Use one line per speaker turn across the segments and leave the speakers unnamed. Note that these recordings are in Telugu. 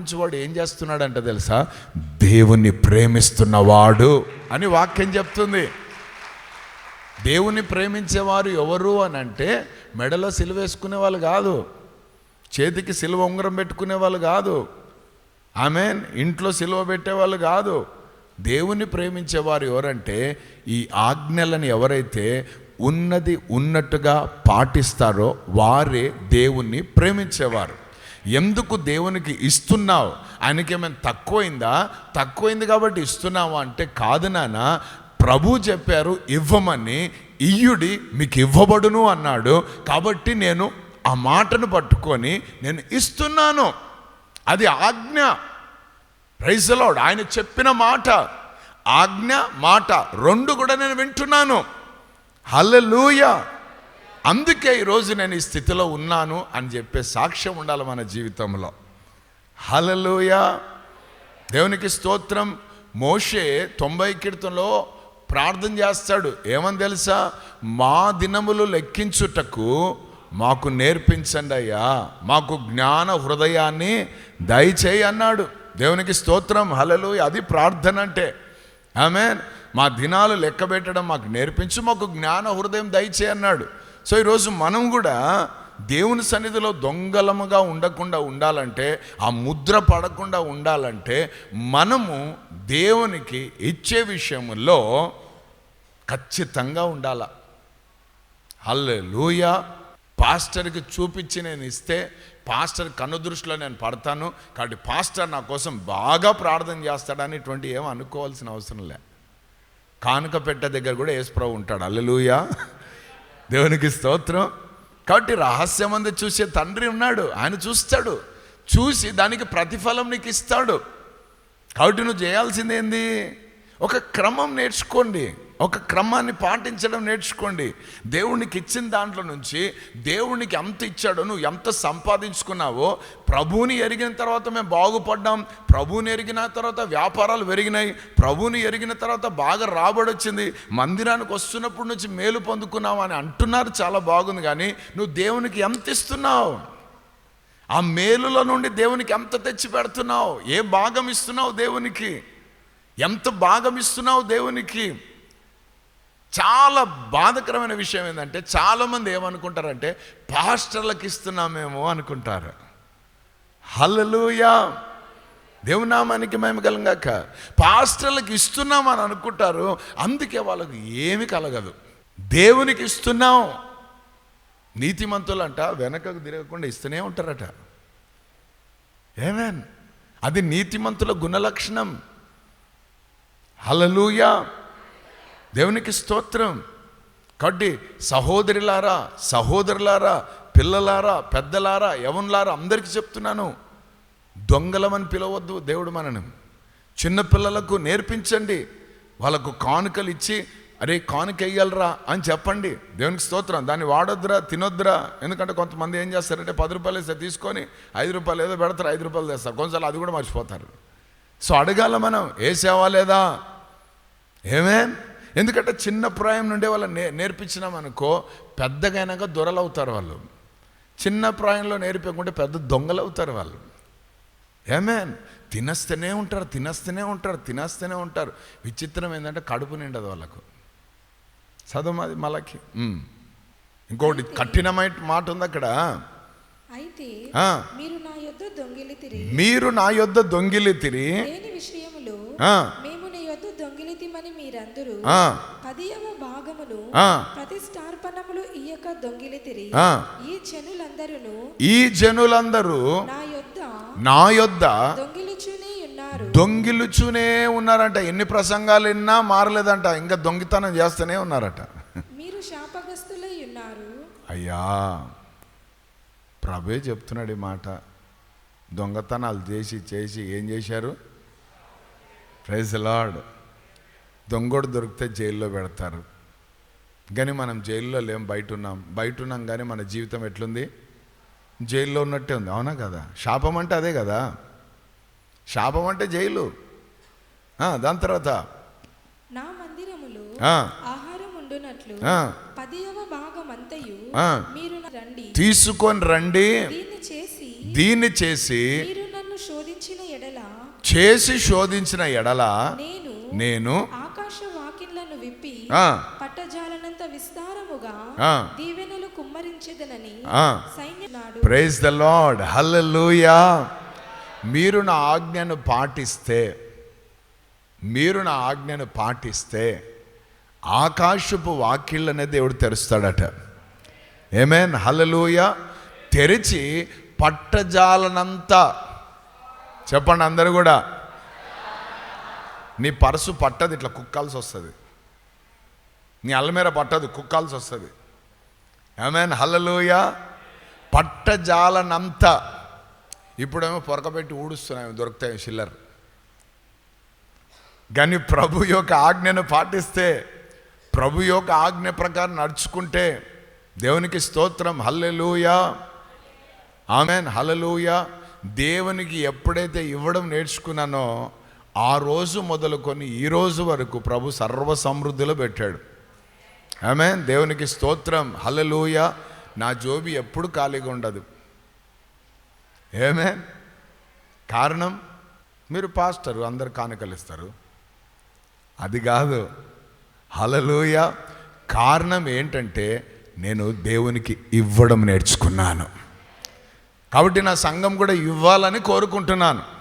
పాటించేవాడు ఏం చేస్తున్నాడంట తెలుసా? దేవుణ్ణి ప్రేమిస్తున్నవాడు అని వాక్యం చెప్తుంది. దేవుణ్ణి ప్రేమించేవారు ఎవరు అని అంటే మెడలో సిలువేసుకునే వాళ్ళు కాదు. చేతికి సిలువ ఉంగరం పెట్టుకునే వాళ్ళు కాదు. ఆమె ఇంట్లో సిలువ పెట్టేవాళ్ళు కాదు. దేవుణ్ణి ప్రేమించేవారు ఎవరంటే ఈ ఆజ్ఞలను ఎవరైతే ఉన్నది ఉన్నట్టుగా పాటిస్తారో వారే దేవుణ్ణి ప్రేమించేవారు. ఎందుకు దేవునికి ఇస్తున్నావు? ఆయనకి ఏమైనా తక్కువైందా? తక్కువైంది కాబట్టి ఇస్తున్నావు అంటే కాదు నాన్న ప్రభు చెప్పారు ఇవ్వమని ఇయ్యుడి మీకు ఇవ్వబడును అన్నాడు. కాబట్టి నేను ఆ మాటను పట్టుకొని నేను ఇస్తున్నాను. అది ఆజ్ఞ. ప్రైజలోడ్ ఆయన చెప్పిన మాట. ఆజ్ఞ మాట రెండు కూడా నేను వింటున్నాను. హల్లెలూయ అందుకే ఈరోజు నేను ఈ స్థితిలో ఉన్నాను అని చెప్పే సాక్ష్యం ఉండాలి మన జీవితంలో. హలలోయ దేవునికి స్తోత్రం. మోషే తొంభై కీర్తనలో ప్రార్థన చేస్తాడు. ఏమని తెలుసా? మా దినములు లెక్కించుటకు మాకు నేర్పించండి అయ్యా. మాకు జ్ఞాన హృదయాన్ని దయచేయి అన్నాడు. దేవునికి స్తోత్రం. హలలు అది ప్రార్థన అంటే. ఆమె మా దినాలు లెక్క పెట్టడం మాకు నేర్పించు. మాకు జ్ఞాన హృదయం దయచేయి అన్నాడు. సో ఈరోజు మనం కూడా దేవుని సన్నిధిలో దొంగలముగా ఉండకుండా ఉండాలంటే ఆ ముద్ర పడకుండా ఉండాలంటే మనము దేవునికి ఇచ్చే విషయంలో ఖచ్చితంగా ఉండాల. హల్లే లూయ పాస్టర్కి చూపించి నేను ఇస్తే పాస్టర్ కనుదృష్టిలో నేను పడతాను కాబట్టి పాస్టర్ నా కోసం బాగా ప్రార్థన చేస్తాడని ఇటువంటి ఏం అనుకోవాల్సిన అవసరం లే. కానుక పెట్ట దగ్గర కూడా యేసుప్రభు ఉంటాడు. అల్లెలూయా దేవునికి స్తోత్రం. కాబట్టి రహస్యమంది చూసే తండ్రి ఉన్నాడు ఆయన చూస్తాడు. చూసి దానికి ప్రతిఫలం నీకు ఇస్తాడు. కాబట్టి నువ్వు చేయాల్సిందేంది ఒక క్రమం నేర్చుకోండి. ఒక క్రమాన్ని పాటించడం నేర్చుకోండి. దేవునికి ఇచ్చిన దాంట్లో నుంచి దేవునికి ఎంత ఇచ్చాడో నువ్వు ఎంత సంపాదించుకున్నావో ప్రభువుని ఎరిగిన తర్వాత మేము బాగుపడ్డాం. ప్రభువుని ఎరిగిన తర్వాత వ్యాపారాలు పెరిగినాయి. ప్రభువుని ఎరిగిన తర్వాత బాగా రాబడి వచ్చింది. మందిరానికి వస్తున్నప్పటి నుంచి మేలు పొందుకున్నావు అని అంటున్నారు చాలా బాగుంది. కానీ నువ్వు దేవునికి ఎంత ఇస్తున్నావు? ఆ మేలులో నుండి దేవునికి ఎంత తెచ్చి పెడుతున్నావు? ఏ భాగం ఇస్తున్నావు దేవునికి? ఎంత భాగం ఇస్తున్నావు దేవునికి? చాలా బాధకరమైన విషయం ఏంటంటే చాలామంది ఏమనుకుంటారంటే పాస్టర్లకు ఇస్తున్నామేమో అనుకుంటారు. హల్లలుయా! దేవునామానికి మేము కలంగాక పాస్టర్లకు ఇస్తున్నామని అనుకుంటారు. అందుకే వాళ్ళకు ఏమి కలగదు. దేవునికి ఇస్తున్నాం. నీతిమంతులంట వెనకకు తిరగకుండా ఇస్తూనే ఉంటారట. ఏమేన్ అది నీతిమంతుల గుణలక్షణం. హలలుయా దేవునికి స్తోత్రం. కాబట్టి సహోదరులారా సహోదరులారా పిల్లలారా పెద్దలారా యవన్లారా అందరికీ చెప్తున్నాను. దొంగలమని పిలవద్దు దేవుడు మనను. చిన్నపిల్లలకు నేర్పించండి. వాళ్ళకు కానుకలు ఇచ్చి అరే కానుక వేయగలరా అని చెప్పండి. దేవునికి స్తోత్రం. దాన్ని వాడొద్దురా తినొద్దురా. ఎందుకంటే కొంతమంది ఏం చేస్తారంటే పది రూపాయలు వేస్తే తీసుకొని ఐదు రూపాయలు ఏదో పెడతారు ఐదు రూపాయలు తెస్తారు. కొంచెం అది కూడా మర్చిపోతారు. సో అడగాల మనం వేసావా లేదా? ఏమేం? ఎందుకంటే చిన్న ప్రాయం నుండే వాళ్ళు నే నేర్పించినామనుకో పెద్దగైనాక దొరలవుతారు వాళ్ళు. చిన్న ప్రాయంలో నేర్పకుంటే పెద్ద దొంగలు అవుతారు వాళ్ళు. ఏమేన్? తినస్తూనే ఉంటారు తినస్తూనే ఉంటారు తినస్తూనే ఉంటారు. విచిత్రం ఏంటంటే కడుపు నిండదు వాళ్ళకు. చదువు అది మళ్ళకి. ఇంకోటి కఠినమైన మాట ఉంది అక్కడ.
అయితే. మీరు నా యొద్ద దొంగిలి తిరిగి
నా యొద్ద దొంగిలి తిరి
లేని విషయములో
ఆ.
మేము నీ యొద్ద
ఆ.
పదియవ భాగమును. ప్రతిష్టార్పణములు దొంగిలి తిరిగి. ఈ జనులందరూ
ఈ జనులందరూ
నా యొద్ద
నా యొద్ద
దొంగిలిచునే ఉన్నారు.
దొంగిలుచూనే ఉన్నారంట. ఎన్ని ప్రసంగాలు విన్నా మారలేదంట. ఇంకా దొంగితనం చేస్తూనే ఉన్నారట.
మీరు శాపగ్రస్తులై ఉన్నారు.
అయ్యా ప్రభే చెప్తున్నాడు ఈ మాట. దొంగతనాలు చేసి చేసి ఏం చేశారు? ప్రైజ్ లార్డ్ దొంగోడు దొరికితే జైల్లో పెడతారు. కానీ మనం జైల్లో లేం బయట ఉన్నాం బయట ఉన్నాం కానీ మన జీవితం ఎట్లుంది? జైల్లో ఉన్నట్టే ఉంది. అవునా కదా? శాపం అంటే అదే కదా? శాపం అంటే జైలు. దాని తర్వాత?
నా మందిరములో ఆహారం ఉండునట్లు. పదియవ భాగమంతయు
ఆ.
మీరు రండి.
తీసుకొని రండి.
దీన్ని చేసి
దీన్ని చేసి
మీరు నన్ను శోధించ
చేసి శోధించిన ఎడల
నేను
నేను
ఆకాశ వాకిళ్ళను విప్పి
ఆ,
పట్టజాలనంత విస్తారముగా. దీవెనలు కుమ్మరించెదనని. సైన్యనాడు
ప్రైజ్ ద లార్డ్ హల్లెలూయా మీరు నా ఆజ్ఞను పాటిస్తే మీరు నా ఆజ్ఞను పాటిస్తే ఆకాశపు వాకిళ్ళనే దేవుడు తెరుస్తాడట. ఏమేన్ హల్లెలూయా తెరిచి పట్టజాలనంతా చెప్పండి అందరూ కూడా నీ పర్సు పట్టదు ఇట్లా కుక్కాల్సి వస్తుంది. నీ అల్లమీర పట్టదు కుక్కాల్సి వస్తుంది. ఏమైనా హల్లెలూయ పట్టజాలనంత. ఇప్పుడేమో పొరకబెట్టి ఊడుస్తున్నాయి దొరుకుతాయి చిల్లర్. కానీ ప్రభు యొక్క ఆజ్ఞను పాటిస్తే ప్రభు యొక్క ఆజ్ఞ ప్రకారం నడుచుకుంటే దేవునికి స్తోత్రం. హల్లెలూయా ఆమెన్ హలలుయా దేవునికి ఎప్పుడైతే ఇవ్వడం నేర్చుకున్నానో ఆ రోజు మొదలుకొని ఈ రోజు వరకు ప్రభు సర్వ సమృద్ధిలో పెట్టాడు. ఆమె దేవునికి స్తోత్రం. హలలోయ నా జోబి ఎప్పుడు ఖాళీగా ఉండదు. ఏమే కారణం మీరు పాస్టరు అందరు కానుకలిస్తారు. అది కాదు. హలలోయ కారణం ఏంటంటే నేను దేవునికి ఇవ్వడం నేర్చుకున్నాను. కాబట్టి నా సంఘం కూడా ఇవ్వాలని కోరుకుంటున్నాను.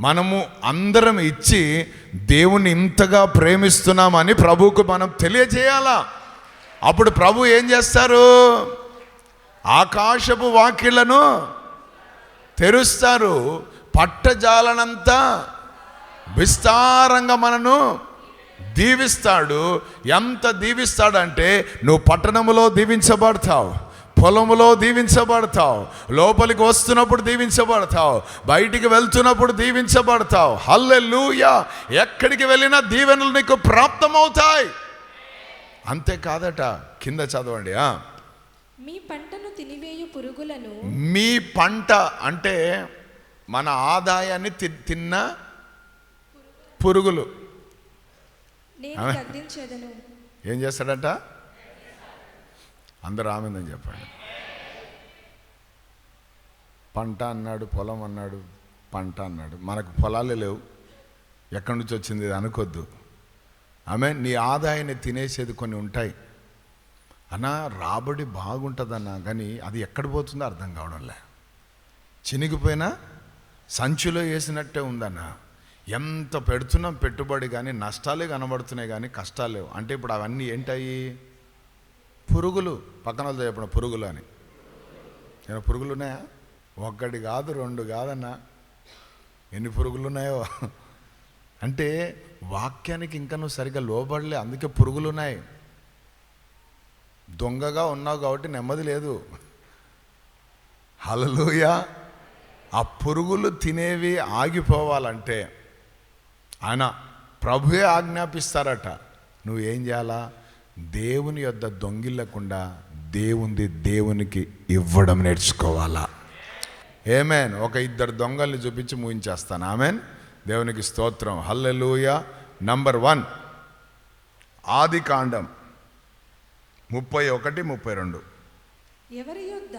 మనము అందరం ఇచ్చి దేవుని ఇంతగా ప్రేమిస్తున్నామని ప్రభువుకు మనం తెలియజేయాలా? అప్పుడు ప్రభు ఏం చేస్తారు? ఆకాశపు వాకిళ్ళను తెరుస్తారు. పట్టజాలనంతా విస్తారంగా మనను దీవిస్తాడు. ఎంత దీవిస్తాడంటే నువ్వు పట్టణములో దీవించబడతావు. పొలములో దీవించబడతావు. లోపలికి వస్తున్నప్పుడు దీవించబడతావు. బయటికి వెళ్తున్నప్పుడు దీవించబడతావు. హల్లెలూయా! ఎక్కడికి వెళ్ళినా దీవెనలు నీకు ప్రాప్తమవుతాయి. అంతేకాదట కింద చదవండి ఆ.
మీ పంటను తినివేయు పురుగులను
మీ పంట అంటే మన ఆదాయాన్ని తిన్న పురుగులు. ఏం చేస్తాడట? అందరు ఆమెందని చెప్పండి. పంట అన్నాడు పొలం అన్నాడు పంట అన్నాడు. మనకు పొలాలే లేవు. ఎక్కడి నుంచి వచ్చింది ఇది అనుకోద్దు. ఆమె నీ ఆదాయాన్ని తినేసేది కొన్ని ఉంటాయి. అన్నా రాబడి బాగుంటుందన్నా కానీ అది ఎక్కడ పోతుందో అర్థం కావడంలే చినిగిపోయినా సంచిలో వేసినట్టే ఉందన్నా. ఎంత పెడుతున్నాం పెట్టుబడి కానీ నష్టాలే కనబడుతున్నాయి కానీ కష్టాలు లేవు. అంటే ఇప్పుడు అవన్నీ ఏంటాయి పురుగులు పక్కన వాళ్ళతో చెప్పిన పురుగులు అని. ఏమైనా పురుగులు ఉన్నాయా? ఒక్కటి కాదు రెండు కాదన్నా. ఎన్ని పురుగులు ఉన్నాయో. అంటే వాక్యానికి ఇంకా నువ్వు సరిగ్గా లోబడలే అందుకే పురుగులు ఉన్నాయి. దొంగగా ఉన్నావు కాబట్టి నెమ్మది లేదు. హలలుయా ఆ పురుగులు తినేవి ఆగిపోవాలంటే ఆయన ప్రభువే ఆజ్ఞాపిస్తారట. నువ్వు ఏం చేయాలా? దేవుని యొద్ద దొంగిల్లకుండా దేవుంది దేవునికి ఇవ్వడం నేర్చుకోవాలా? ఏమేన్ ఒక ఇద్దరు దొంగల్ని చూపించి ముగించేస్తాను ఆమెన్ దేవునికి స్తోత్రం. హల్లెలూయ నంబర్ వన్ ఆది కాండం. ముప్పై ఒకటి ముప్పై రెండు.
ఎవరి యొద్ద?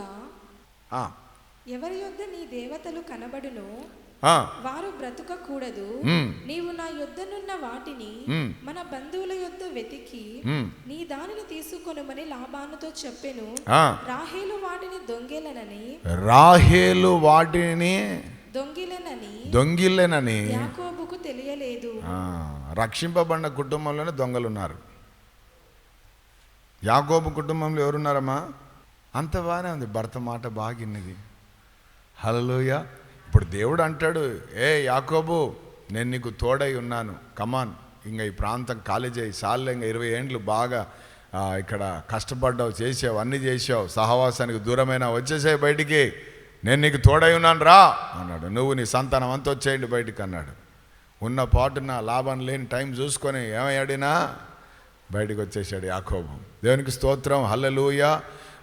ఎవరి యొద్ద నీ దేవతలు కనబడును వారు బ్రతుకకూడదు. నీవు నా యొద్దనున్న వాటిని. మన బంధువుల యొద్ద వెతికి నీ దానిని తీసుకొనుమని లాభానుతో చెప్పెను. రాహేలు వాటిని దొంగెలనని
రాహేలు వాటిని
దొంగిలనని
దొంగిల్లెనని
యాకోబుకు తెలియలేదు.
రక్షింపబడిన కుటుంబంలోనే దొంగలు ఉన్నారు యాకోబు కుటుంబంలో ఎవరున్నారమ్మా? అంత బాగానే ఉంది. భర్త మాట బాగిన్నది హలోయ ఇప్పుడు దేవుడు అంటాడు ఏ యాకోబు నేను నీకు తోడై ఉన్నాను. కమాన్ ఇంకా ఈ ప్రాంతం ఖాళీ చేయి. సార్లు ఇంకా ఇరవై ఏండ్లు బాగా ఇక్కడ కష్టపడ్డావు చేసావు అన్నీ చేసావు. సహవాసానికి దూరమైన వచ్చేసాయి బయటికి. నేను నీకు తోడై ఉన్నాను రా అన్నాడు. నువ్వు నీ సంతానం అంతా వచ్చేయండి బయటికి అన్నాడు. ఉన్న పాటున లాభం లేని టైం చూసుకొని ఏమయ్యాడినా బయటికి వచ్చేసాడు యాకోబు. దేవునికి స్తోత్రం. హల్లెలూయ.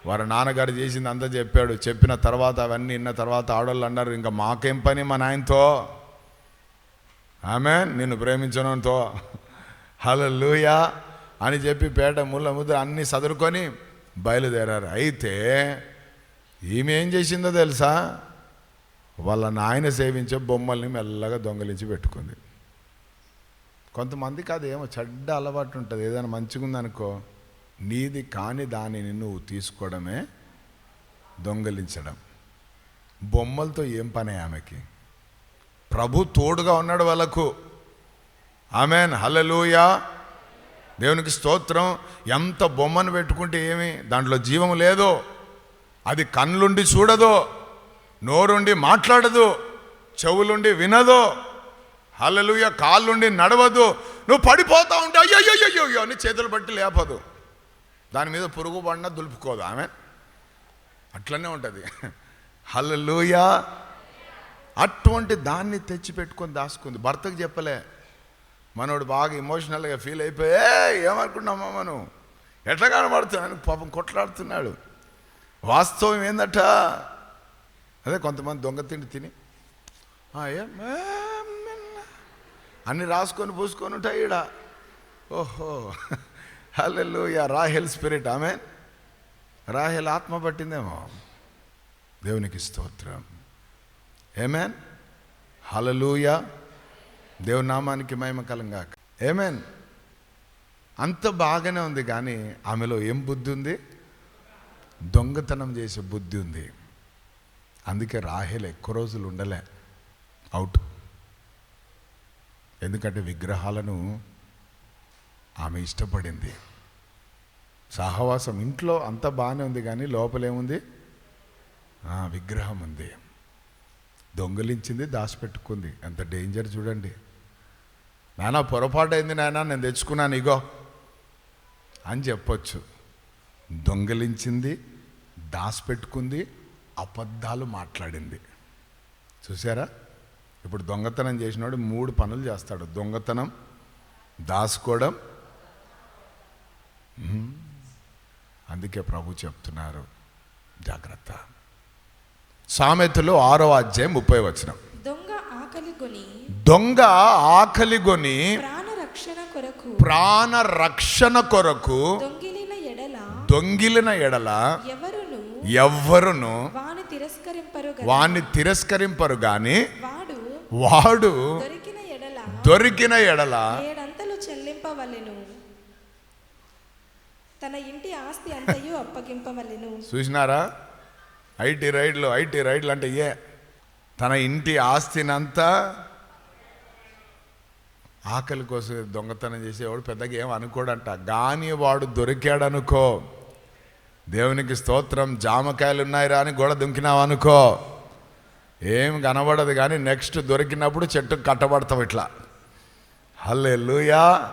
వారి నాన్నగారు చేసింది అంతా చెప్పాడు. చెప్పిన తర్వాత అవన్నీ విన్న తర్వాత ఆడవాళ్ళు అన్నారు ఇంకా మాకేం పని మా నాయనతో? ఆమె నిన్ను ప్రేమించడంతో హల్లెలూయ? అని చెప్పి పేట ముళ్ళ ముద్ర అన్నీ సదురుకొని బయలుదేరారు. అయితే ఈమె ఏం చేసిందో తెలుసా? వాళ్ళ నాయన సేవించే బొమ్మల్ని మెల్లగా దొంగలించి పెట్టుకుంది. కొంతమందికి అదేమో ఏమో చెడ్డ అలవాటు ఉంటుంది. ఏదైనా మంచిగా ఉందనుకో నీది కాని దానిని నువ్వు తీసుకోవడమే దొంగలించడం. బొమ్మలతో ఏం పనే ఆమెకి? ప్రభు తోడుగా ఉన్నాడు వాళ్ళకు. ఆమెన్ హలలుయా దేవునికి స్తోత్రం. ఎంత బొమ్మను పెట్టుకుంటే ఏమి? దాంట్లో జీవం లేదో. అది కళ్ళుండి చూడదో. నోరుండి మాట్లాడదు. చెవులుండి వినదో. హలలుయ కాళ్ళుండి నడవదు. నువ్వు పడిపోతా ఉంటే అయ్యో అని చేతులు పట్టి లేపదు. దాని మీద పురుగు పడినా దులుపుకోదు. ఆమె అట్లనే ఉంటుంది. హల్లెలూయా. అటువంటి దాన్ని తెచ్చి పెట్టుకొని దాచుకుంది భర్తకు చెప్పలే. మనోడు బాగా ఎమోషనల్గా ఫీల్ అయిపోయి ఏమనుకున్నామా మనం ఎట్లా కనబడుతున్నాను పాపం కొట్లాడుతున్నాడు. వాస్తవం ఏందట? అదే కొంతమంది దొంగ తిండి తిని "ఆ, అన్ని రాసుకొని పూసుకొని ఉంటాయి ఈడ. ఓహో. హల్లెలు రాహెల్ స్పిరిట్ ఆమె రాహెల్ ఆత్మ పట్టిందేమో. దేవునికి స్తోత్రం. ఏమేన్? హలలుయ దేవుని నామానికి మహిమకలంగా ఏమేన్? అంత బాగానే ఉంది కానీ ఆమెలో ఏం బుద్ధి ఉంది? దొంగతనం చేసే బుద్ధి ఉంది. అందుకే రాహేల్ ఎక్కువ రోజులు ఉండలే. అవుట్. ఎందుకంటే విగ్రహాలను ఆమె ఇష్టపడింది. సహవాసం ఇంట్లో అంత బాగానే ఉంది కానీ లోపలేముంది? విగ్రహం ఉంది. దొంగలించింది దాచిపెట్టుకుంది. ఎంత డేంజర్ చూడండి. నానా పొరపాటు అయింది నాయన నేను తెచ్చుకున్నాను ఇగో. అని చెప్పొచ్చు. దొంగలించింది దాచిపెట్టుకుంది అబద్ధాలు మాట్లాడింది. చూసారా ఇప్పుడు దొంగతనం చేసినోడు మూడు పనులు చేస్తాడు. దొంగతనం దాచుకోవడం అందుకే ప్రభు చెప్తున్నారు జాగ్రత్త. సామెతలు ఆరో అధ్యాయం ముప్పై వచనం.
దొంగ ఆకలి కొని
దొంగ ఆకలిగొని
ప్రాణ రక్షణ కొరకు
ప్రాణ రక్షణ కొరకు
దొంగిలిన ఎడల
దొంగిలిన ఎడల
ఎవరును? వాని తిరస్కరింపరు
వాణ్ణి తిరస్కరింపరు గాని
వాడు
వాడు
దొరికిన ఎడల
దొరికిన ఎడల
ఏడంతలు చెల్లింపవలెను. తన ఇంటి ఆస్తి అంతయు అప్పగింపవలెను.
చూసినారా? ఐటీ రైడ్లు ఐటీ రైడ్లు అంటే ఏ? తన ఇంటి ఆస్తినంతా ఆకలి కోసం దొంగతనం చేసేవాడు పెద్దగా ఏం అనుకోడంట. కానీ వాడు దొరికాడనుకో. దేవునికి స్తోత్రం జామకాయలు ఉన్నాయిరా అని గోడ దుంకినావనుకో. ఏం కనబడదు కానీ నెక్స్ట్ దొరికినప్పుడు చెట్టు కట్టబడతాం ఇట్లా. హల్లే లూయా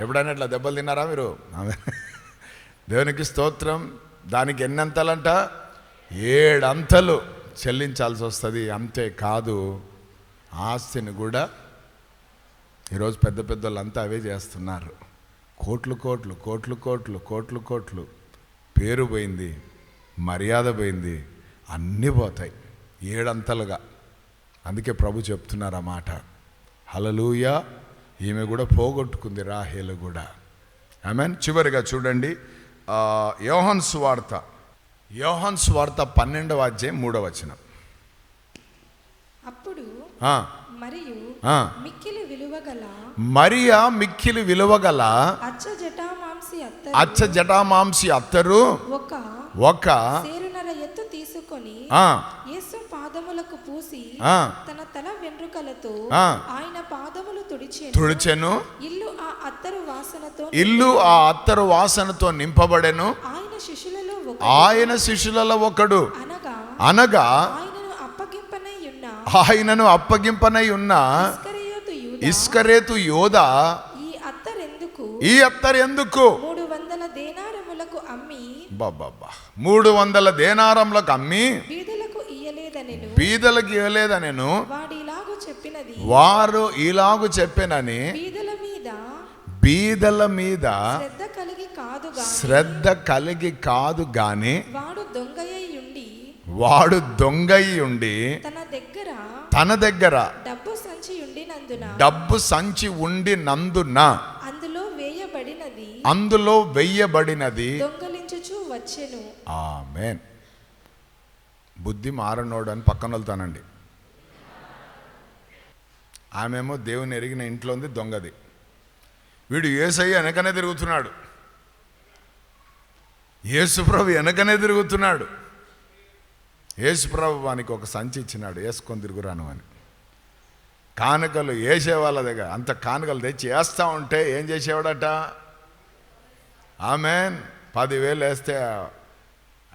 ఎప్పుడైనా ఇట్లా దెబ్బలు తిన్నారా మీరు? ఆమె. దేవునికి స్తోత్రం. దానికి ఎన్నంతలంట? ఏడంతలు చెల్లించాల్సి వస్తుంది. అంతే కాదు ఆస్తిని కూడా ఈరోజు పెద్ద పెద్ద వాళ్ళంతా అవే చేస్తున్నారు. కోట్లు కోట్లు కోట్లు కోట్లు కోట్లు కోట్లు. పేరు పోయింది మర్యాద పోయింది అన్నీ పోతాయి ఏడంతలుగా. అందుకే ప్రభు చెప్తున్నారు ఆ మాట. హలలూయ ఈమె కూడా పోగొట్టుకుంది రాహేలు కూడా. ఐ మీన్ చివరిగా చూడండి యోహాన్ స్వార్త యోహాన్ స్వార్త పన్నెండవ అధ్యాయం మూడవ వచనం.
అప్పుడు మరియు. మిక్కిలి విలువ గల
మరియా మిక్కిలి విలువగల
అచ్చ జటామాంసి
అచ్చ జటామాంసి అత్తరు
ఒక
ఒక
సేరునర ఎత్తు తీసుకొని యేసు పాదములకు పూసి తన తల వెంట్రుకలతో. ఆయన పాదములు తుడిచెను.
తుడిచెను
ఇల్లు ఆ అత్తరు వాసనతో
ఇల్లు ఆ అత్తరు వాసనతో నింపబడెను.
ఆయన శిష్యులలో ఒక
ఆయన శిష్యులలో ఒకడు.
అనగా ఆయనను అప్పగింపనై ఉన్న
ఇస్కరేతు యోధ
ఈ
అత్తరు ఎందుకు
మూడు వందల దేనారములకు అమ్మి
బాబా మూడు వందల అమ్మి
బీదలకు
ఇవ్వలేదనెను
చెప్పినది.
వారు ఇలాగు చెప్పానని
బీదల
బీదల మీద
శ్రద్ధ కలిగి కాదుగా
శ్రద్ధ కలిగి కాదు గాని
వాడు దొంగయ్య ఉండి
వాడు దొంగయి ఉండి
తన దగ్గర
తన దగ్గర
డబ్బు సంచి ఉండినందున
డబ్బు సంచి ఉండి నందున
అందులో వేయబడినది
అందులో వెయ్యబడినది
దొంగలించుచు వచ్చెను.
ఆమెన్. బుద్ధి మారనోడు అని పక్కన వెళ్తానండి. ఆమెమో దేవుని ఎరిగిన ఇంట్లో ఉంది దొంగది. వీడు ఏసయ్య వెనకనే తిరుగుతున్నాడు. యేసుప్రభు వెనకనే తిరుగుతున్నాడు. యేసుప్రభు వానికి ఒక సంచి ఇచ్చినాడు. వేసుకొని తిరుగురాను అని. కానుకలు వేసే వాళ్ళ దగ్గర అంత కానుకలు తెచ్చి వేస్తూ ఉంటే ఏం చేసేవాడట? ఆమెన్. పదివేలు వేస్తే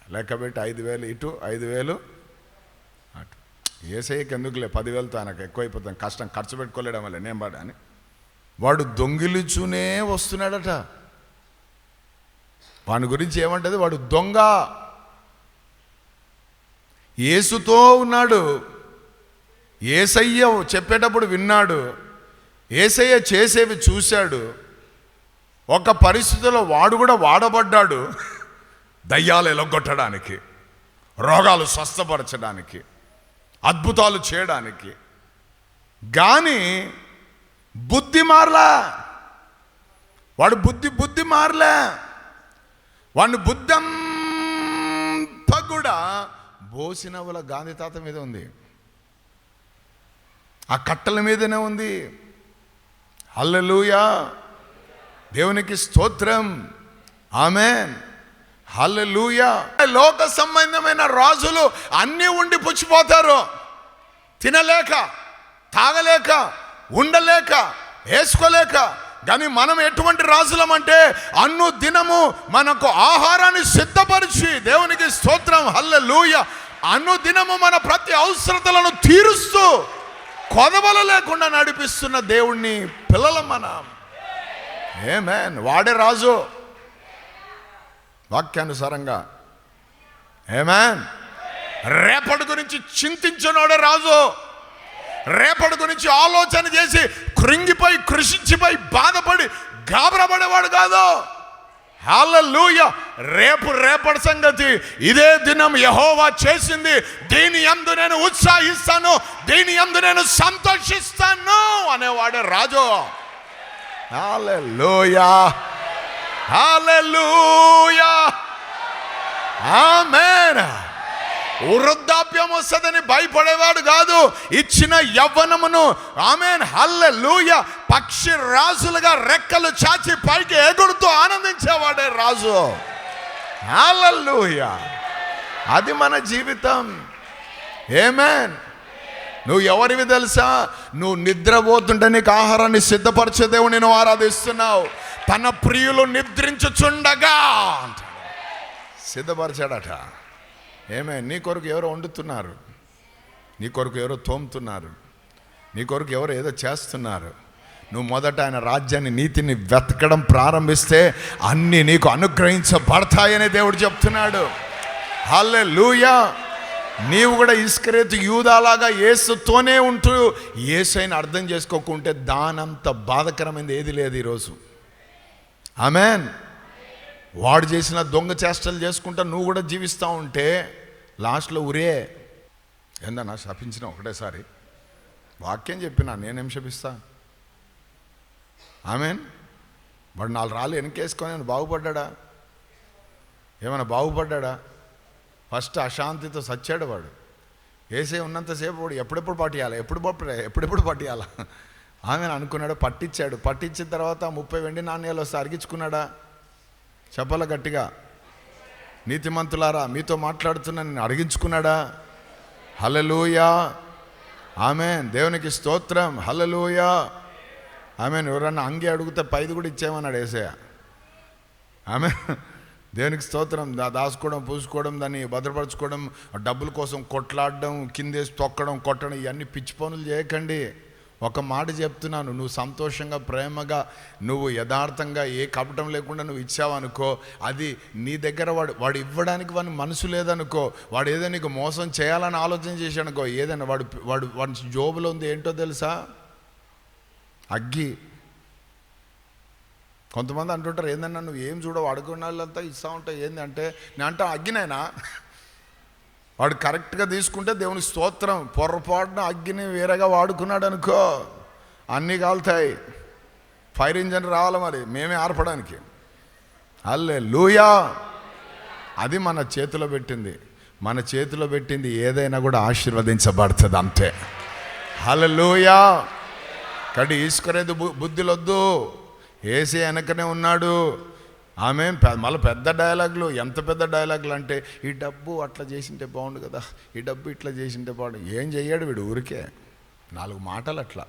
లెక్కబెట్టి ఐదు వేలు ఇటు ఐదు వేలు అటు. ఏసయ్యకి ఎందుకులే? పదివేలతో ఆయనకు ఎక్కువైపోతాం కష్టం. ఖర్చు పెట్టుకోలేడం వల్ల నేను పడని వాడు దొంగిలిచునే వస్తున్నాడట. వాని గురించి ఏమంటది? వాడు దొంగ. ఏసుతో ఉన్నాడు. ఏసయ్య చెప్పేటప్పుడు విన్నాడు. ఏసయ్య చేసేవి చూశాడు. ఒక పరిస్థితిలో వాడు కూడా వాడబడ్డాడు. దయ్యాలు ఎలగొట్టడానికి రోగాలు స్వస్థపరచడానికి అద్భుతాలు చేయడానికి. కానీ బుద్ధి మారలా. వాడు బుద్ధి బుద్ధి మారలే. వాడిని బుద్ధి కూడా బోసినవుల గాంధీ తాత మీద ఉంది. ఆ కట్టల మీదనే ఉంది. హల్లెలూయా. దేవునికి స్తోత్రం. ఆమె హల్లెలూయా. లోక సంబంధమైన రాజులు అన్నీ ఉండి పుచ్చిపోతారు. తినలేక తాగలేక ఉండలేక వేసుకోలేక కానీ మనం ఎటువంటి రాజులం అంటే అన్ను దినము మనకు ఆహారాన్ని సిద్ధపరిచి దేవునికి స్తోత్రం హల్లెలూయ. అన్ను దినము మన ప్రతి అవసరతలను తీరుస్తూ కొదవల లేకుండా నడిపిస్తున్న దేవుణ్ణి పిల్లల మనం. ఏమేన్ వాడే రాజు. వాక్యానుసారంగా. ఏమేన్ రేపటి గురించి చింతించినోడే రాజు. రేపటి గురించి ఆలోచన చేసి కృంగిపోయి కృషించిపోయి బాధపడి గాబరపడేవాడు కాదు. హలలుయ రేపు రేపటి సంగతి ఇదే దినం యహోవా చేసింది. దీని ఎందు నేను ఉత్సాహిస్తాను దీని ఎందు నేను సంతోషిస్తాను అనేవాడే రాజు. హల్లెలూయా హల్లెలూయా ఆమేన్ వృద్ధాప్యం వస్తుందని భయపడేవాడు కాదు. ఇచ్చిన యవ్వనమును ఆమెన్ హల్లెలూయ పక్షి రాజులుగా రెక్కలు చాచి పైకి ఎగుడుతూ ఆనందించేవాడే రాజు. హల్లూయ అది మన జీవితం. ఏమేన్ నువ్వు ఎవరివి తెలుసా? నువ్వు నిద్రపోతుంటే నీకు ఆహారాన్ని సిద్ధపరిచే దేవుని నువ్వు ఆరాధిస్తున్నావు. తన ప్రియులు నిద్రించుచుండగా సిద్ధపరిచాడట. ఏమే నీ కొరకు ఎవరో వండుతున్నారు. నీ కొరకు ఎవరో తోముతున్నారు. నీ కొరకు ఎవరో ఏదో చేస్తున్నారు. నువ్వు మొదట ఆయన రాజ్యాన్ని నీతిని వెతకడం ప్రారంభిస్తే అన్నీ నీకు అనుగ్రహించబడతాయని దేవుడు చెప్తున్నాడు. హల్లే లూయా నీవు కూడా ఇస్కరేతు యూదాలాగా ఏసుతోనే ఉంటూ ఏసైన అర్థం చేసుకోకుంటే దానంత బాధకరమైనది ఏది లేదు ఈరోజు. ఆమెన్. వాడు చేసిన దొంగ చేష్టలు చేసుకుంటా నువ్వు కూడా జీవిస్తూ ఉంటే లాస్ట్లో ఉరే ఏందన్నా శపించిన ఒకటేసారి? వాక్యం చెప్పినా నేనేం శపిస్తా? ఆమెన్? వాడు నాలుగు రాళ్ళు వెనకేసుకొని ఆయన బాగుపడ్డా ఏమైనా బాగుపడ్డా ఫస్ట్ అశాంతితో సచ్చాడు వాడు. వేసే ఉన్నంతసేపు వాడు ఎప్పుడెప్పుడు పట్టియాలి? ఎప్పుడు ఎప్పుడెప్పుడు పట్టియాలా? ఆమెను అనుకున్నాడు పట్టించాడు పట్టించిన తర్వాత ముప్పై వెండి నాణ్యాలు వస్తే అరిగించుకున్నాడా? చెప్పాల గట్టిగా నీతిమంతులారా మీతో మాట్లాడుతున్నా నేను అడిగించుకున్నాడా? హలలుయా ఆమె దేవునికి స్తోత్రం. హలలుయా ఆమె ఎవరన్నా అంగి అడిగితే పైది కూడా ఇచ్చేయమన్నాడు ఏసయ్య. ఆమె దేవునికి స్తోత్రం. దా దాచుకోవడం పూసుకోవడం దాన్ని భద్రపరచుకోవడం డబ్బుల కోసం కొట్లాడడం కిందేసి తొక్కడం కొట్టడం ఇవన్నీ పిచ్చి పనులు చేయకండి. ఒక మాట చెప్తున్నాను నువ్వు సంతోషంగా ప్రేమగా నువ్వు యథార్థంగా ఏ కపటం లేకుండా నువ్వు ఇచ్చావనుకో అది నీ దగ్గర వాడు వాడు ఇవ్వడానికి వాడి మనసు లేదనుకో వాడు ఏదో నీకు మోసం చేయాలని ఆలోచన చేశానుకో ఏదైనా వాడు వాడు వాడి జోబులో ఉంది ఏంటో తెలుసా? అగ్గి. కొంతమంది అంటుంటారు ఏందన్నా నువ్వు ఏం చూడవు అడుగున్న వాళ్ళంతా ఇస్తా ఉంటావు ఏంది? అంటే నేను అంటే అగ్గినైనా వాడు కరెక్ట్గా తీసుకుంటే దేవుని స్తోత్రం. పొరపాటున అగ్గిని వేరేగా వాడుకున్నాడు అనుకో అన్నీ కాలుతాయి. ఫైర్ ఇంజన్ రావాలి మరి? మేమే ఆర్పడానికి. అల్లే లూయా అది మన చేతిలో పెట్టింది. మన చేతిలో పెట్టింది ఏదైనా కూడా ఆశీర్వదించబడుతుంది అంతే. హల్లెలూయా! కడి ఈసుకునేది బుద్ధిలొద్దు. ఏసీ వెనకనే ఉన్నాడు. ఆమె మళ్ళీ పెద్ద డైలాగులు ఎంత పెద్ద డైలాగులు అంటే ఈ డబ్బు అట్లా చేసింటే బాగుండు కదా ఈ డబ్బు ఇట్లా చేసింటే బాగుండు. ఏం చెయ్యాడు వీడు ఊరికే. నాలుగు మాటలు అట్లా.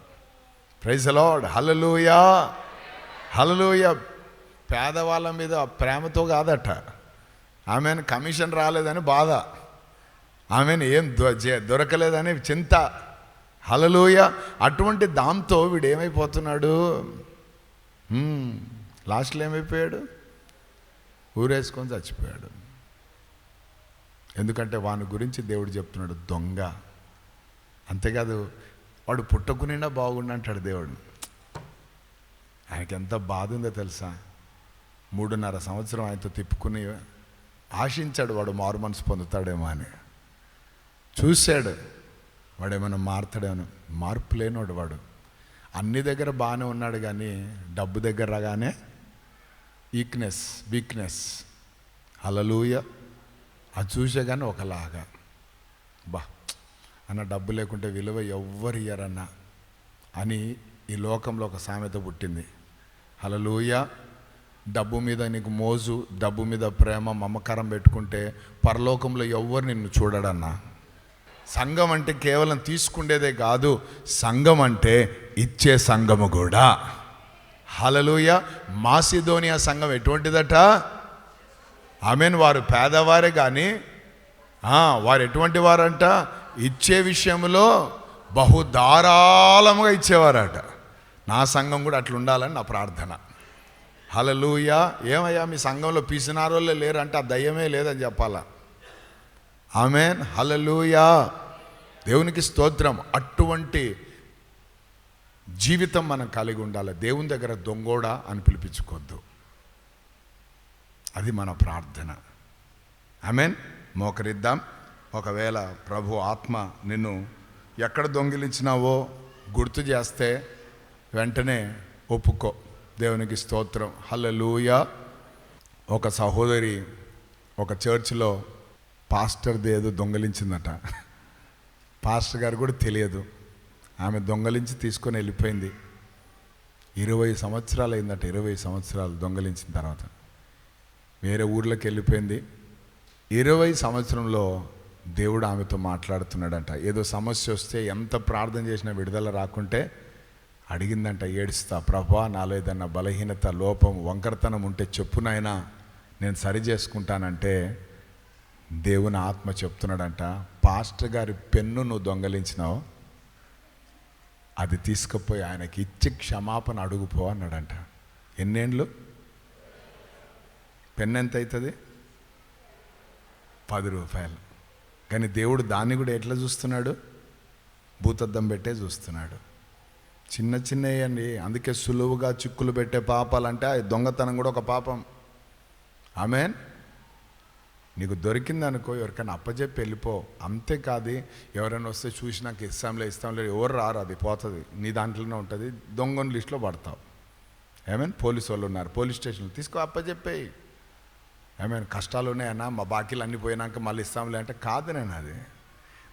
ప్రైజ్ అలాడ్ హలలుయా హలలుయ పేదవాళ్ళ మీద ప్రేమతో కాదట. ఆమెను కమిషన్ రాలేదని బాధ. ఆమెను ఏం దొ- జే- దొరకలేదని చింత. హలలుయ అటువంటి దాంతో వీడు ఏమైపోతున్నాడు లాస్ట్లో ఏమైపోయాడు? ఊరేసుకొని చచ్చిపోయాడు. ఎందుకంటే వాని గురించి దేవుడు చెప్తున్నాడు దొంగ. అంతేకాదు వాడు పుట్టకునినా బాగుండు అంటాడు దేవుడు. ఆయనకి ఎంత బాధ ఉందో తెలుసా? మూడున్నర సంవత్సరం ఆయనతో తిప్పుకుని ఆశించాడు వాడు మారు మనసు పొందుతాడేమో అని. చూశాడు వాడేమైనా మారుతాడేమో మార్పు లేనివాడు వాడు. అన్ని దగ్గర బాగానే ఉన్నాడు కానీ డబ్బు దగ్గర రాగానే వీక్నెస్ వీక్నెస్ హలలుయ అది చూసే కానీ ఒకలాగా. బా అన్న డబ్బు లేకుంటే విలువ ఎవ్వరు ఇయ్యరన్న అని ఈ లోకంలో ఒక సామెత పుట్టింది. హలలుయ డబ్బు మీద నీకు మోజు డబ్బు మీద ప్రేమ మమకారం పెట్టుకుంటే పరలోకంలో ఎవ్వరు నిన్ను చూడడన్నా. సంఘం అంటే కేవలం తీసుకుండేదే కాదు సంఘం అంటే ఇచ్చే సంఘము కూడా. హలలుయ మాసిధోనియా సంఘం ఎటువంటిదట? ఆమెన్ వారు పేదవారే కానీ వారు ఎటువంటి వారంట? ఇచ్చే విషయంలో బహు ధారాళముగా ఇచ్చేవారట. నా సంఘం కూడా అట్లా ఉండాలని నా ప్రార్థన. హలలుయ ఏమయ్యా మీ సంఘంలో పీసినారోళ్ళే లేరంటే ఆ దయ్యమే లేదని చెప్పాలా? ఆమెన్ హలలుయా దేవునికి స్తోత్రం. అటువంటి జీవితం మనం కలిగి ఉండాలి. దేవుని దగ్గర దొంగోడా అని పిలిపించుకోవద్దు. అది మన ప్రార్థన. మీన్ మోకరిద్దాం. ఒకవేళ ప్రభు ఆత్మ నిన్ను ఎక్కడ దొంగిలించినావో గుర్తు చేస్తే వెంటనే ఒప్పుకో. దేవునికి స్తోత్రం. హల్లెలూయా. ఒక సహోదరి ఒక చర్చిలో పాస్టర్ది ఏదో దొంగిలించిందట. పాస్టర్ గారు కూడా తెలియదు. ఆమె దొంగలించి తీసుకొని వెళ్ళిపోయింది. ఇరవై సంవత్సరాలు అయిందట ఇరవై సంవత్సరాలు దొంగలించిన తర్వాత. వేరే ఊర్లోకి వెళ్ళిపోయింది. ఇరవై సంవత్సరంలో దేవుడు ఆమెతో మాట్లాడుతున్నాడంట. ఏదో సమస్య వస్తే ఎంత ప్రార్థన చేసినా విడుదల రాకుంటే అడిగిందంట ఏడుస్తా ప్రభా నాలో ఏదన్నా బలహీనత లోపం వంకరతనం ఉంటే చెప్పునైనా నేను సరి చేసుకుంటానంటే దేవుని ఆత్మ చెప్తున్నాడంట. పాస్టర్ గారి పెన్ను నువ్వు దొంగలించినావు. అది తీసుకుపోయి ఆయనకి ఇచ్చి క్షమాపణ అడుగుపో అన్నాడంట. ఎన్నేండ్లు? పెన్ ఎంత అవుతుంది పది రూపాయలు. కానీ దేవుడు దాన్ని కూడా ఎట్లా చూస్తున్నాడు? భూతద్దం పెట్టే చూస్తున్నాడు. చిన్న చిన్నవి అండి అందుకే సులువుగా చిక్కులు పెట్టే పాపాలంటే ఆ దొంగతనం కూడా ఒక పాపం. ఆమెన్? నీకు దొరికిందనుకో ఎవరికైనా అప్పచెప్పి వెళ్ళిపో. అంతేకాదు ఎవరైనా వస్తే చూసి నాకు ఇస్తాంలే ఇస్తాంలే ఎవరు రారు అది పోతుంది. నీ దాంట్లోనే ఉంటుంది. దొంగని లిస్టులో పడతావు. ఏమేన్ పోలీసు వాళ్ళు ఉన్నారు. పోలీస్ స్టేషన్లో తీసుకో అప్పచెప్పేయి ఏమైనా కష్టాలు ఉన్నాయన్నా మా బాకీలు అన్నీ పోయినాక మళ్ళీ ఇస్తాంలే అంటే కాదు నేను అది.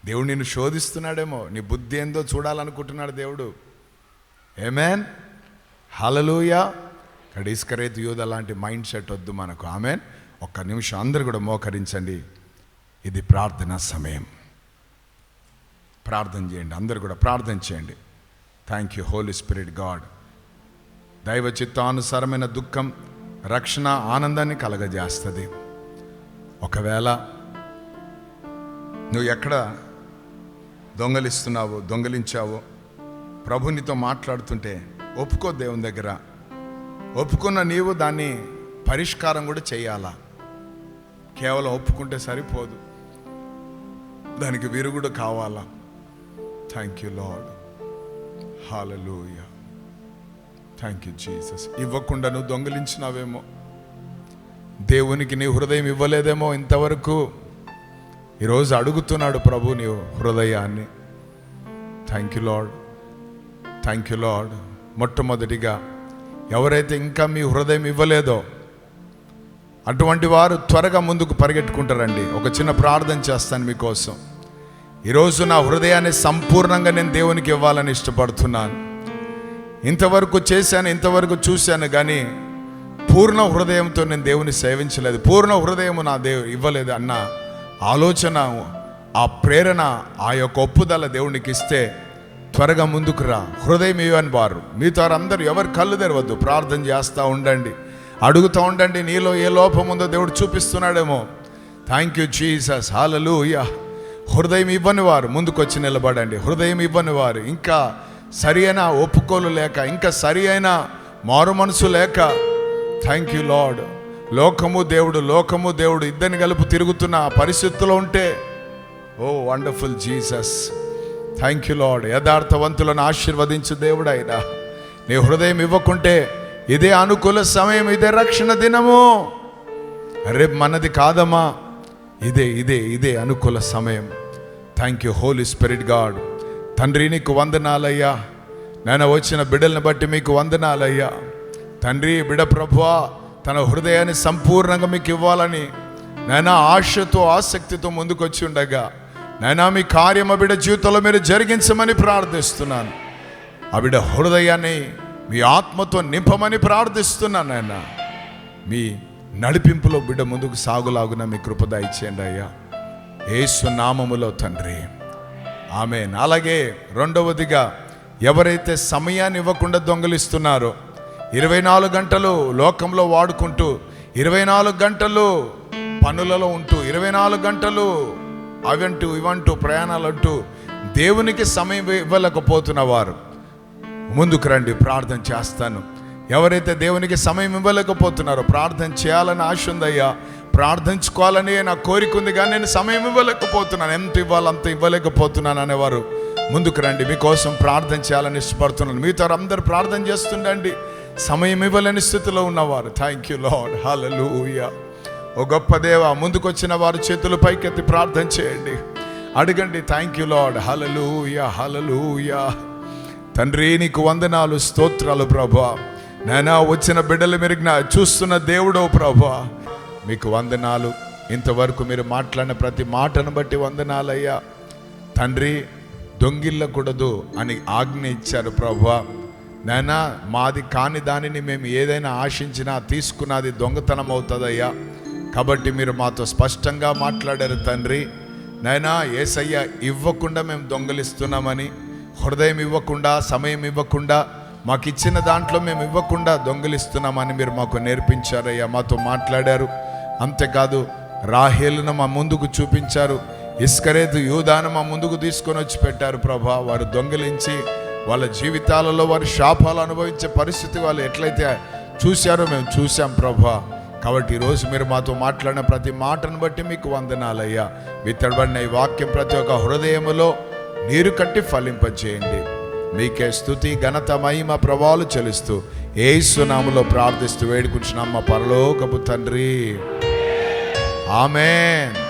దేవుడు నిన్ను శోధిస్తున్నాడేమో. నీ బుద్ధి ఏందో చూడాలనుకుంటున్నాడు దేవుడు. ఏమేన్ హలలుయా ఇక్కడ ఇస్కరేత్ యూద అలాంటి మైండ్ సెట్ వద్దు మనకు. ఆమెన్. ఒక్క నిమిషం అందరు కూడా మోకరించండి. ఇది ప్రార్థన సమయం. ప్రార్థన చేయండి. అందరు కూడా ప్రార్థన చేయండి. Thank you holy spirit god దైవ చిత్తానుసారమైన దుఃఖం రక్షణ ఆనందాన్ని కలగజేస్తుంది. ఒకవేళ నువ్వు ఎక్కడ దొంగలిస్తున్నావో దొంగలించావో ప్రభు నీతో మాట్లాడుతుంటే ఒప్పుకో దేవుని దగ్గర. ఒప్పుకున్న నీవు దాన్ని పరిష్కారం కూడా చేయాలా? కేవలం ఒప్పుకుంటే సరిపోదు. దానికి విరుగుడు కావాలా? Thank you lord hallelujah thank you Jesus ఇవ్వకుండా నువ్వు దొంగిలించినావేమో. దేవునికి నీ హృదయం ఇవ్వలేదేమో ఇంతవరకు. ఈరోజు అడుగుతున్నాడు ప్రభు నీ హృదయాన్ని. Thank you lord thank you lord మొట్టమొదటిగా ఎవరైతే ఇంకా మీ హృదయం ఇవ్వలేదో అటువంటి వారు త్వరగా ముందుకు పరిగెట్టుకుంటారండి. ఒక చిన్న ప్రార్థన చేస్తాను మీకోసం. ఈరోజు నా హృదయాన్ని సంపూర్ణంగా నేను దేవునికి ఇవ్వాలని ఇష్టపడుతున్నాను. ఇంతవరకు చేశాను ఇంతవరకు చూశాను కానీ పూర్ణ హృదయంతో నేను దేవుని సేవించలేదు. పూర్ణ హృదయం నా దేవు ఇవ్వలేదు అన్న ఆలోచన ఆ ప్రేరణ ఆ యొక్క ఒప్పుదల దేవునికి ఇస్తే త్వరగా ముందుకు రా. హృదయం ఇవ్వని వారు. మీతో అందరూ ఎవరు కళ్ళు తెరవద్దు. ప్రార్థన చేస్తూ ఉండండి. అడుగుతూ ఉండండి నీలో ఏ లోపం ఉందో దేవుడు చూపిస్తున్నాడేమో. థ్యాంక్ యూ జీసస్ హాలలు హృదయం ఇవ్వని వారు ముందుకొచ్చి నిలబడండి. హృదయం ఇవ్వని వారు ఇంకా సరి అయిన ఒప్పుకోలు లేక ఇంకా సరి అయిన మారు మనసు లేక థ్యాంక్ యూ లార్డ్ లోకము దేవుడు లోకము దేవుడు ఇద్దరిని కలుపు తిరుగుతున్న పరిస్థితుల్లో ఉంటే ఓ wonderful Jesus. Thank you lord యథార్థవంతులను ఆశీర్వదించు దేవుడు నీ హృదయం ఇవ్వకుంటే ఇదే అనుకూల సమయం ఇదే రక్షణ దినము. రేపు మనది కాదమ్మా. ఇదే ఇదే ఇదే అనుకూల సమయం. Thank you holy spirit god తండ్రి నీకు వందనాలయ్యా. నేను వచ్చిన బిడ్డల్ని బట్టి మీకు వందనాలయ్యా. తండ్రి బిడ ప్రభువా తన హృదయాన్ని సంపూర్ణంగా మీకు ఇవ్వాలని నైనా ఆశతో ఆసక్తితో ముందుకొచ్చి ఉండగా నైనా మీ కార్యమ బిడ జీవితంలో మీరు జరిగించమని ప్రార్థిస్తున్నాను. ఆ బిడ హృదయాన్ని మీ ఆత్మతో నింపమని ప్రార్థిస్తున్నాను నాయన. మీ నడిపింపులో బిడ్డ ముందుకు సాగులాగున మీ కృప దయచేయండి అయ్యా. యేసు నామములో తండ్రి. ఆమె అలాగే రెండవదిగా ఎవరైతే సమయాన్ని ఇవ్వకుండా దొంగలిస్తున్నారో ఇరవై నాలుగు గంటలు లోకంలో వాడుకుంటూ ఇరవై నాలుగు గంటలు పనులలో ఉంటూ ఇరవై నాలుగు గంటలు అవంటూ ఇవంటూ ప్రయాణాలు అంటూ దేవునికి సమయం ఇవ్వలేకపోతున్న వారు. ముందుకు రండి ప్రార్థన చేస్తాను. ఎవరైతే దేవునికి సమయం ఇవ్వలేకపోతున్నారో ప్రార్థన చేయాలని ఆశ ఉందయ్యా. ప్రార్థించుకోవాలని నా కోరిక ఉంది కానీ నేను సమయం ఇవ్వలేకపోతున్నాను. ఎంత ఇవ్వాలి అంత ఇవ్వలేకపోతున్నాను అనేవారు ముందుకు రండి. మీకోసం ప్రార్థన చేయాలని ఇష్టపడుతున్నాను. మీతో అందరు ప్రార్థన చేస్తుండండి. సమయం ఇవ్వలేని స్థితిలో ఉన్నవారు. థ్యాంక్ యూ లాడ్ హల్లెలూయా ఓ గొప్ప దేవ ముందుకు వచ్చిన వారు చేతులు పైకెత్తి ప్రార్థన చేయండి. అడగండి thank you lord hallelujah hallelujah తండ్రి నీకు వందనాలు స్తోత్రాలు ప్రభా. నానా వచ్చిన బిడ్డలు మీరు చూస్తున్న దేవుడో ప్రభా. మీకు వందనాలు. ఇంతవరకు మీరు మాట్లాడిన ప్రతి మాటను బట్టి వందనాలయ్యా. తండ్రి దొంగిల్లకూడదు అని ఆజ్ఞ ఇచ్చారు ప్రభా. నాయనా మాది కాని దానిని మేము ఏదైనా ఆశించినా తీసుకున్నది దొంగతనం అవుతుందయ్యా. కాబట్టి మీరు మాతో స్పష్టంగా మాట్లాడారు తండ్రి. నైనా ఏసయ్య ఇవ్వకుండా మేము దొంగలిస్తున్నామని. హృదయం ఇవ్వకుండా సమయం ఇవ్వకుండా మాకు ఇచ్చిన దాంట్లో మేము ఇవ్వకుండా దొంగిలిస్తున్నామని మీరు మాకు నేర్పించారయ్యా మాతో మాట్లాడారు. అంతేకాదు రాహేలును మా ముందుకు చూపించారు ఇస్కరేతు యూదాను మా ముందుకు తీసుకొని వచ్చి పెట్టారు ప్రభా. వారు దొంగిలించి వాళ్ళ జీవితాలలో వారి శాపాలు అనుభవించే పరిస్థితి వాళ్ళు ఎట్లయితే చూశారో మేము చూసాం ప్రభా. కాబట్టి ఈరోజు మీరు మాతో మాట్లాడిన ప్రతి మాటను బట్టి మీకు వందనాలయ్యా. విత్తడబడిన ఈ వాక్యం ప్రతి ఒక్క హృదయములో నీరు కట్టి ఫలింపజేయండి. మీకే స్థుతి ఘనత మహిమ ప్రభావాలు చెల్లిస్తూ ఏసునాములో ప్రార్థిస్తూ వేడుకుంటున్నాం మా పరలోకపు తండ్రి. ఆమెన్.